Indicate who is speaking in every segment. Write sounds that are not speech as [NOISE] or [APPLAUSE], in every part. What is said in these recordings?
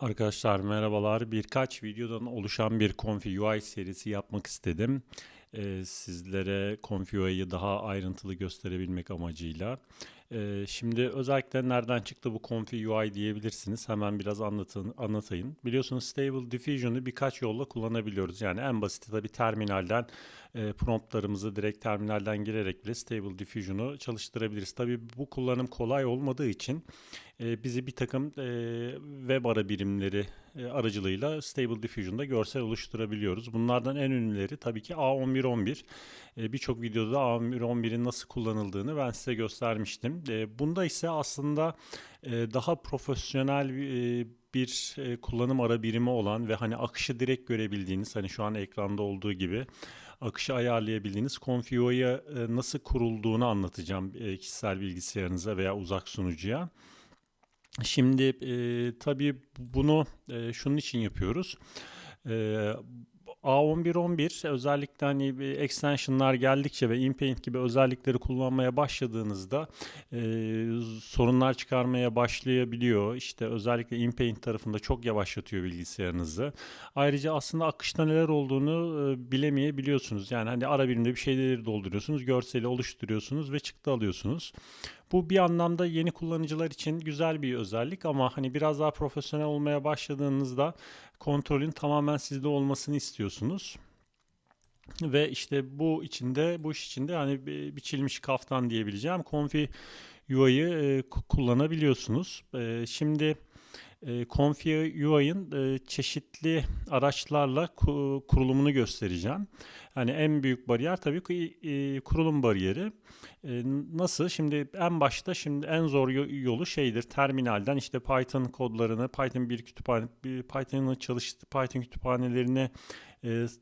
Speaker 1: Arkadaşlar merhabalar. Birkaç videodan oluşan bir Confi UI serisi yapmak istedim. Ee, sizlere Confi UI'yi daha ayrıntılı gösterebilmek amacıyla. Ee, şimdi özellikle nereden çıktı bu Confi UI diyebilirsiniz. Hemen biraz anlatın, anlatayım. Biliyorsunuz Stable Diffusion'u birkaç yolla kullanabiliyoruz. Yani en basit tabii terminalden e, promptlarımızı direkt terminalden girerek bile Stable Diffusion'u çalıştırabiliriz. Tabii bu kullanım kolay olmadığı için e, bizi bir takım e, web ara birimleri aracılığıyla Stable Diffusion'da görsel oluşturabiliyoruz. Bunlardan en ünlüleri tabii ki A1111. E, Birçok videoda A1111'in nasıl kullanıldığını ben size göstermiştim. E, bunda ise aslında e, daha profesyonel e, bir e, kullanım ara birimi olan ve hani akışı direkt görebildiğiniz hani şu an ekranda olduğu gibi akışı ayarlayabildiğiniz Confio'ya e, nasıl kurulduğunu anlatacağım e, kişisel bilgisayarınıza veya uzak sunucuya. Şimdi e, tabii bunu e, şunun için yapıyoruz. E, A1111 özellikle hani extensionlar geldikçe ve InPaint gibi özellikleri kullanmaya başladığınızda e, sorunlar çıkarmaya başlayabiliyor. İşte özellikle InPaint tarafında çok yavaşlatıyor bilgisayarınızı. Ayrıca aslında akışta neler olduğunu e, bilemeyebiliyorsunuz. Yani hani ara birimde bir şeyleri dolduruyorsunuz, görseli oluşturuyorsunuz ve çıktı alıyorsunuz. Bu bir anlamda yeni kullanıcılar için güzel bir özellik ama hani biraz daha profesyonel olmaya başladığınızda kontrolün tamamen sizde olmasını istiyorsunuz. Ve işte bu içinde bu iş içinde hani biçilmiş kaftan diyebileceğim Confi UI'yı e, kullanabiliyorsunuz. E, şimdi e, Confi UI'ın e, çeşitli araçlarla ku, kurulumunu göstereceğim. Hani en büyük bariyer tabii ki e, kurulum bariyeri. E, nasıl? Şimdi en başta şimdi en zor yolu şeydir. Terminalden işte Python kodlarını, Python bir kütüphane, Python'ı çalıştı, Python kütüphanelerini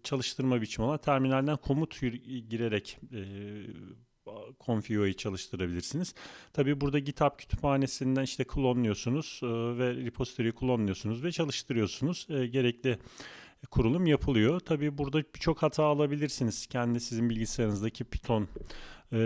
Speaker 1: çalıştırma biçimi olan terminalden komut girerek Confio'yu çalıştırabilirsiniz. Tabii burada GitHub kütüphanesinden işte klonluyorsunuz e, ve repository'yi klonluyorsunuz ve çalıştırıyorsunuz. E, gerekli kurulum yapılıyor. Tabii burada birçok hata alabilirsiniz. Kendi sizin bilgisayarınızdaki Python e,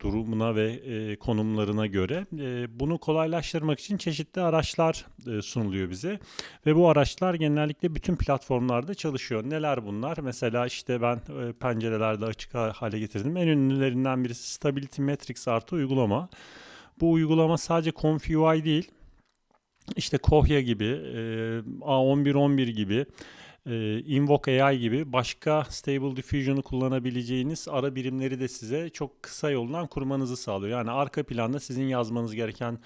Speaker 1: durumuna ve e, konumlarına göre. E, bunu kolaylaştırmak için çeşitli araçlar e, sunuluyor bize. Ve bu araçlar genellikle bütün platformlarda çalışıyor. Neler bunlar? Mesela işte ben e, pencerelerde açık hale getirdim. En ünlülerinden birisi Stability Metrics artı uygulama. Bu uygulama sadece ConfUI değil, işte Kohya gibi, e, A1111 gibi e, Invoke AI gibi başka Stable Diffusion'u kullanabileceğiniz ara birimleri de size çok kısa yoldan kurmanızı sağlıyor. Yani arka planda sizin yazmanız gereken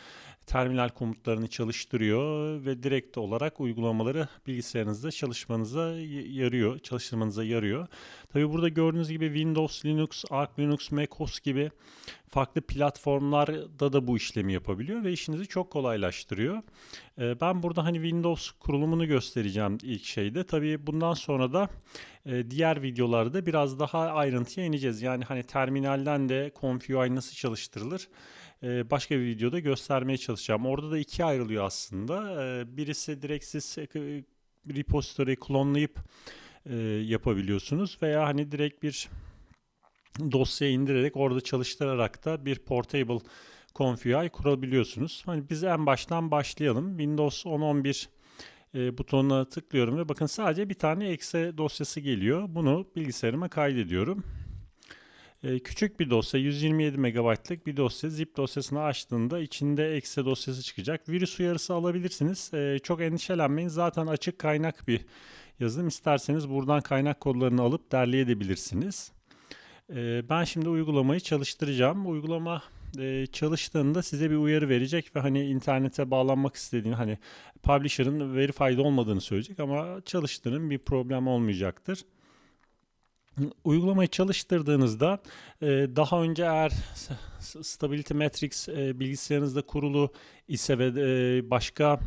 Speaker 1: terminal komutlarını çalıştırıyor ve direkt olarak uygulamaları bilgisayarınızda çalışmanıza yarıyor, çalıştırmanıza yarıyor. Tabi burada gördüğünüz gibi Windows, Linux, Arch Linux, macOS gibi farklı platformlarda da bu işlemi yapabiliyor ve işinizi çok kolaylaştırıyor. Ee, ben burada hani Windows kurulumunu göstereceğim ilk şeyde. Tabii bundan sonra da e, diğer videolarda biraz daha ayrıntıya ineceğiz. Yani hani terminalden de ConfUI nasıl çalıştırılır? E, başka bir videoda göstermeye çalışacağım. Orada da ikiye ayrılıyor aslında. E, birisi direkt siz repository'i klonlayıp yapabiliyorsunuz veya hani direkt bir dosya indirerek orada çalıştırarak da bir portable ConfUI kurabiliyorsunuz. Hani biz en baştan başlayalım. Windows 10.11 e, butonuna tıklıyorum ve bakın sadece bir tane exe dosyası geliyor. Bunu bilgisayarıma kaydediyorum. E, küçük bir dosya 127 MB'lık bir dosya zip dosyasını açtığında içinde exe dosyası çıkacak. Virüs uyarısı alabilirsiniz. E, çok endişelenmeyin. Zaten açık kaynak bir yazılım. İsterseniz buradan kaynak kodlarını alıp derleyebilirsiniz. E, ben şimdi uygulamayı çalıştıracağım. Uygulama e, çalıştığında size bir uyarı verecek ve hani internete bağlanmak istediğini hani publisher'ın verified olmadığını söyleyecek ama çalıştığının bir problem olmayacaktır. Uygulamayı çalıştırdığınızda e, daha önce eğer Stability Matrix e, bilgisayarınızda kurulu ise ve e, başka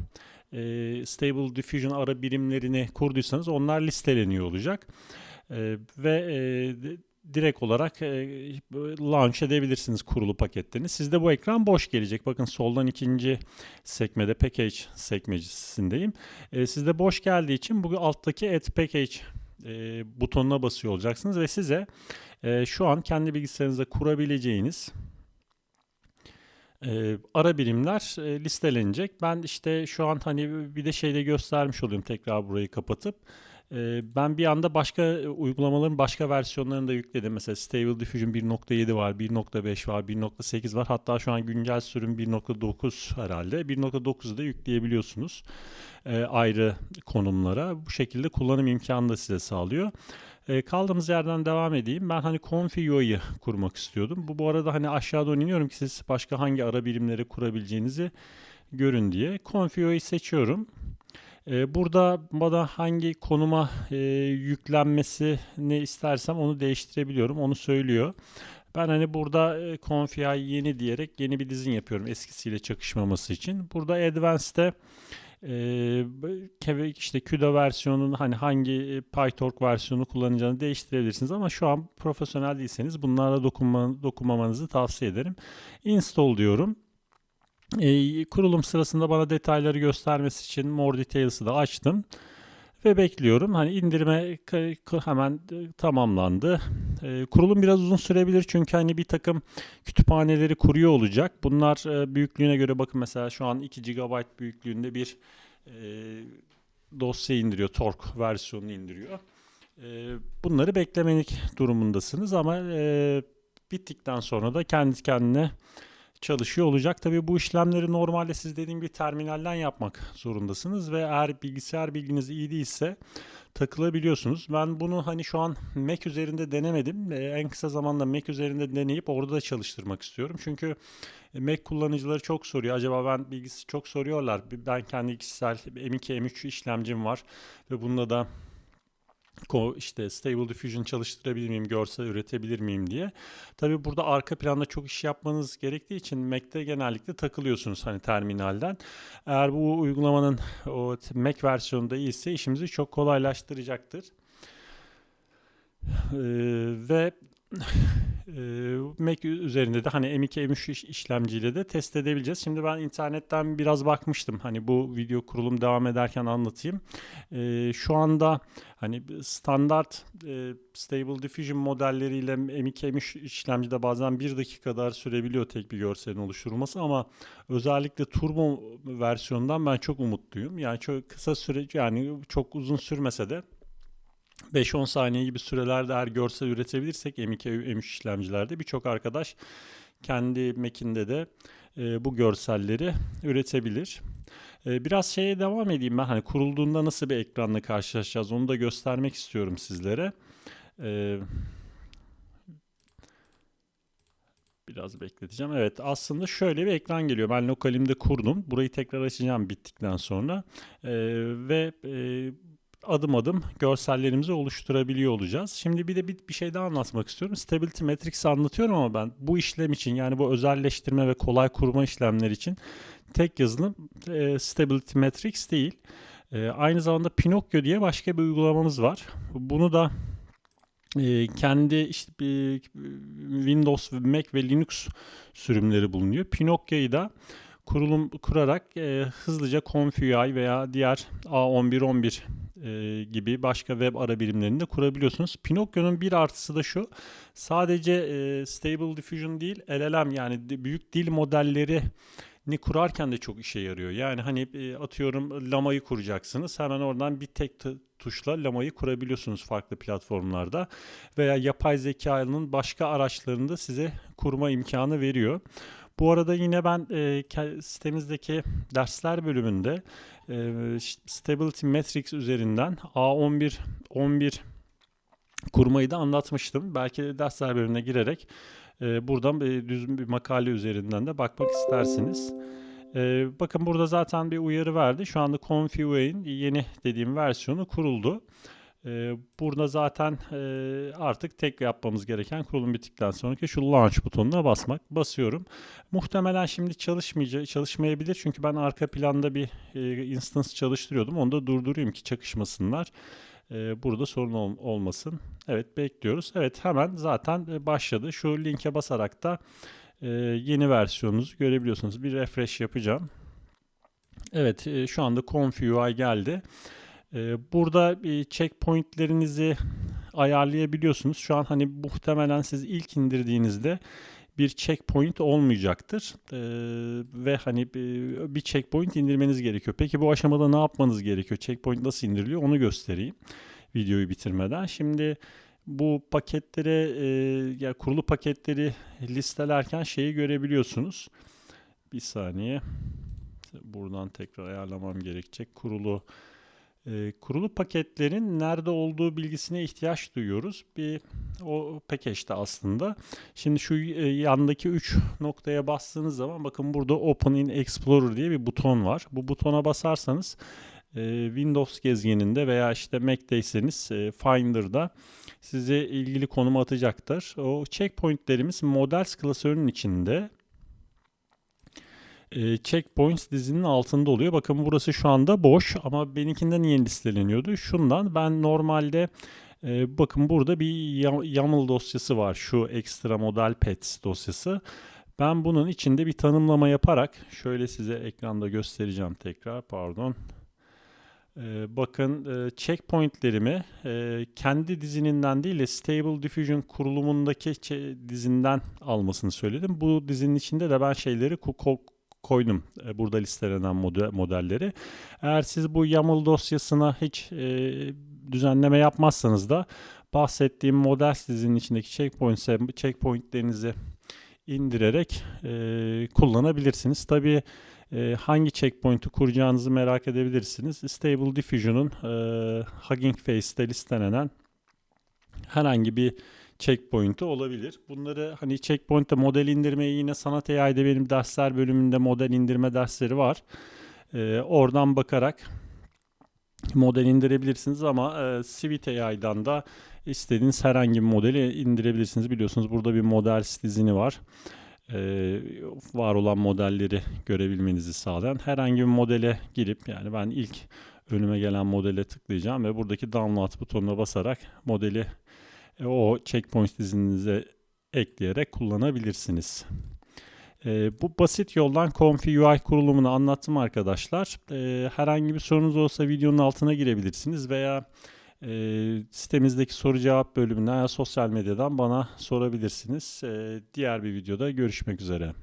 Speaker 1: Stable Diffusion ara birimlerini kurduysanız onlar listeleniyor olacak. Ve direkt olarak launch edebilirsiniz kurulu paketlerini. Sizde bu ekran boş gelecek. Bakın soldan ikinci sekmede package sekmesindeyim. Sizde boş geldiği için bu alttaki add package e, butonuna basıyor olacaksınız ve size e, şu an kendi bilgisayarınızda kurabileceğiniz e, ara birimler e, listelenecek. Ben işte şu an hani bir de şeyde göstermiş olayım tekrar burayı kapatıp. E, ben bir anda başka uygulamaların başka versiyonlarını da yükledim. Mesela Stable Diffusion 1.7 var, 1.5 var, 1.8 var. Hatta şu an güncel sürüm 1.9 herhalde. 1.9'u da yükleyebiliyorsunuz e, ayrı konumlara. Bu şekilde kullanım imkanı da size sağlıyor. E, kaldığımız yerden devam edeyim. Ben hani Configure'yu kurmak istiyordum. Bu bu arada hani aşağı iniyorum ki siz başka hangi ara birimleri kurabileceğinizi görün diye. Configure'yu seçiyorum. E, burada bana hangi konuma e, yüklenmesini istersem onu değiştirebiliyorum. Onu söylüyor. Ben hani burada e, config yeni diyerek yeni bir dizin yapıyorum eskisiyle çakışmaması için. Burada Advanced'te e, işte CUDA versiyonun hani hangi PyTorch versiyonu kullanacağını değiştirebilirsiniz ama şu an profesyonel değilseniz bunlara dokunma, dokunmamanızı tavsiye ederim. Install diyorum. E, kurulum sırasında bana detayları göstermesi için More Details'ı da açtım ve bekliyorum. Hani indirme hemen tamamlandı. Ee, kurulum biraz uzun sürebilir çünkü hani bir takım kütüphaneleri kuruyor olacak. Bunlar e, büyüklüğüne göre bakın mesela şu an 2 GB büyüklüğünde bir e, dosya indiriyor. Torque versiyonunu indiriyor. E, bunları beklemelik durumundasınız ama e, bittikten sonra da kendi kendine çalışıyor olacak. Tabii bu işlemleri normalde siz dediğim bir terminalden yapmak zorundasınız ve eğer bilgisayar bilginiz iyi değilse takılabiliyorsunuz. Ben bunu hani şu an Mac üzerinde denemedim. En kısa zamanda Mac üzerinde deneyip orada da çalıştırmak istiyorum. Çünkü Mac kullanıcıları çok soruyor. Acaba ben bilgisi çok soruyorlar. Ben kendi kişisel M2 M3 işlemcim var ve bunda da işte Stable Diffusion çalıştırabilir miyim, görsel üretebilir miyim diye. Tabi burada arka planda çok iş yapmanız gerektiği için Mac'te genellikle takılıyorsunuz hani terminalden. Eğer bu uygulamanın o Mac versiyonunda iyiyse işimizi çok kolaylaştıracaktır. Ee, ve [LAUGHS] Mac üzerinde de hani M2 M3 işlemciyle de test edebileceğiz. Şimdi ben internetten biraz bakmıştım. Hani bu video kurulum devam ederken anlatayım. Ee, şu anda hani standart e, Stable Diffusion modelleriyle M2 M3 işlemcide bazen bir dakika kadar sürebiliyor tek bir görselin oluşturulması ama özellikle turbo versiyondan ben çok umutluyum. Yani çok kısa süre yani çok uzun sürmese de 5-10 saniye gibi sürelerde eğer görsel üretebilirsek M2 M3 işlemcilerde birçok arkadaş kendi Mac'inde de e, bu görselleri üretebilir. E, biraz şeye devam edeyim ben hani kurulduğunda nasıl bir ekranla karşılaşacağız onu da göstermek istiyorum sizlere. E, biraz bekleteceğim. Evet aslında şöyle bir ekran geliyor. Ben lokalimde kurdum. Burayı tekrar açacağım bittikten sonra. E, ve e, adım adım görsellerimizi oluşturabiliyor olacağız. Şimdi bir de bir, bir şey daha anlatmak istiyorum. Stability Matrix'i anlatıyorum ama ben bu işlem için yani bu özelleştirme ve kolay kurma işlemler için tek yazılım e, Stability Matrix değil. E, aynı zamanda Pinocchio diye başka bir uygulamamız var. Bunu da e, kendi işte e, Windows, Mac ve Linux sürümleri bulunuyor. Pinocchio'yu da kurulum kurarak e, hızlıca Config veya diğer A11-11 e, gibi başka web ara birimlerini de kurabiliyorsunuz. Pinocchio'nun bir artısı da şu. Sadece e, Stable Diffusion değil LLM yani büyük dil modelleri ni kurarken de çok işe yarıyor. Yani hani e, atıyorum Lama'yı kuracaksınız. Hemen oradan bir tek tuşla Lama'yı kurabiliyorsunuz farklı platformlarda. Veya yapay zekanın başka araçlarında size kurma imkanı veriyor. Bu arada yine ben e, sitemizdeki dersler bölümünde e, Stability Metrics üzerinden A11 11 kurmayı da anlatmıştım. Belki dersler bölümüne girerek e, buradan bir düz bir makale üzerinden de bakmak istersiniz. E, bakın burada zaten bir uyarı verdi. Şu anda Configure'in yeni dediğim versiyonu kuruldu. Ee, burada zaten e, artık tek yapmamız gereken kurulum bittikten sonraki şu launch butonuna basmak. Basıyorum. Muhtemelen şimdi çalışmayacak, çalışmayabilir çünkü ben arka planda bir e, instance çalıştırıyordum. Onu da durdurayım ki çakışmasınlar. E, burada sorun ol, olmasın. Evet bekliyoruz. Evet hemen zaten başladı. Şu linke basarak da yeni versiyonunuzu görebiliyorsunuz. Bir refresh yapacağım. Evet şu anda Config geldi. Ee, burada checkpointlerinizi ayarlayabiliyorsunuz. Şu an hani muhtemelen siz ilk indirdiğinizde bir checkpoint olmayacaktır. Ee, ve hani bir, bir checkpoint indirmeniz gerekiyor. Peki bu aşamada ne yapmanız gerekiyor? Checkpoint nasıl indiriliyor? Onu göstereyim videoyu bitirmeden. Şimdi bu paketleri e, ya kurulu paketleri listelerken şeyi görebiliyorsunuz. Bir saniye. Buradan tekrar ayarlamam gerekecek. Kurulu e, kurulu paketlerin nerede olduğu bilgisine ihtiyaç duyuyoruz. Bir o package'de aslında. Şimdi şu e, yandaki 3 noktaya bastığınız zaman bakın burada Open in Explorer diye bir buton var. Bu butona basarsanız e, Windows gezgininde veya işte Mac'teyseniz e, Finder'da size ilgili konumu atacaktır. O checkpointlerimiz Models klasörünün içinde e, checkpoints dizinin altında oluyor. Bakın burası şu anda boş ama benimkinde niye listeleniyordu? Şundan ben normalde e, bakın burada bir YAML dosyası var. Şu extra model pets dosyası. Ben bunun içinde bir tanımlama yaparak şöyle size ekranda göstereceğim tekrar pardon. Ee, bakın e, checkpointlerimi e, kendi dizininden değil de Stable Diffusion kurulumundaki dizinden almasını söyledim. Bu dizinin içinde de ben şeyleri koydum e, burada listelenen model, modelleri. Eğer siz bu YAML dosyasına hiç e, düzenleme yapmazsanız da bahsettiğim model dizinin içindeki checkpoint, checkpointlerinizi indirerek e, kullanabilirsiniz. Tabii e, hangi checkpoint'i kuracağınızı merak edebilirsiniz. Stable Diffusion'un e, Hugging Face'te listelenen herhangi bir checkpoint'i olabilir. Bunları hani checkpoint'te model indirmeyi yine sanat AI'de benim dersler bölümünde model indirme dersleri var. E, oradan bakarak model indirebilirsiniz ama e, Civit AI'dan da istediğiniz herhangi bir modeli indirebilirsiniz. Biliyorsunuz burada bir model dizini var e, var olan modelleri görebilmenizi sağlayan herhangi bir modele girip yani ben ilk önüme gelen modele tıklayacağım ve buradaki download butonuna basarak modeli e, o checkpoint dizinize ekleyerek kullanabilirsiniz. E, bu basit yoldan Confi UI kurulumunu anlattım arkadaşlar. E, herhangi bir sorunuz olsa videonun altına girebilirsiniz veya e, sitemizdeki soru cevap bölümünden ya sosyal medyadan bana sorabilirsiniz. E, diğer bir videoda görüşmek üzere.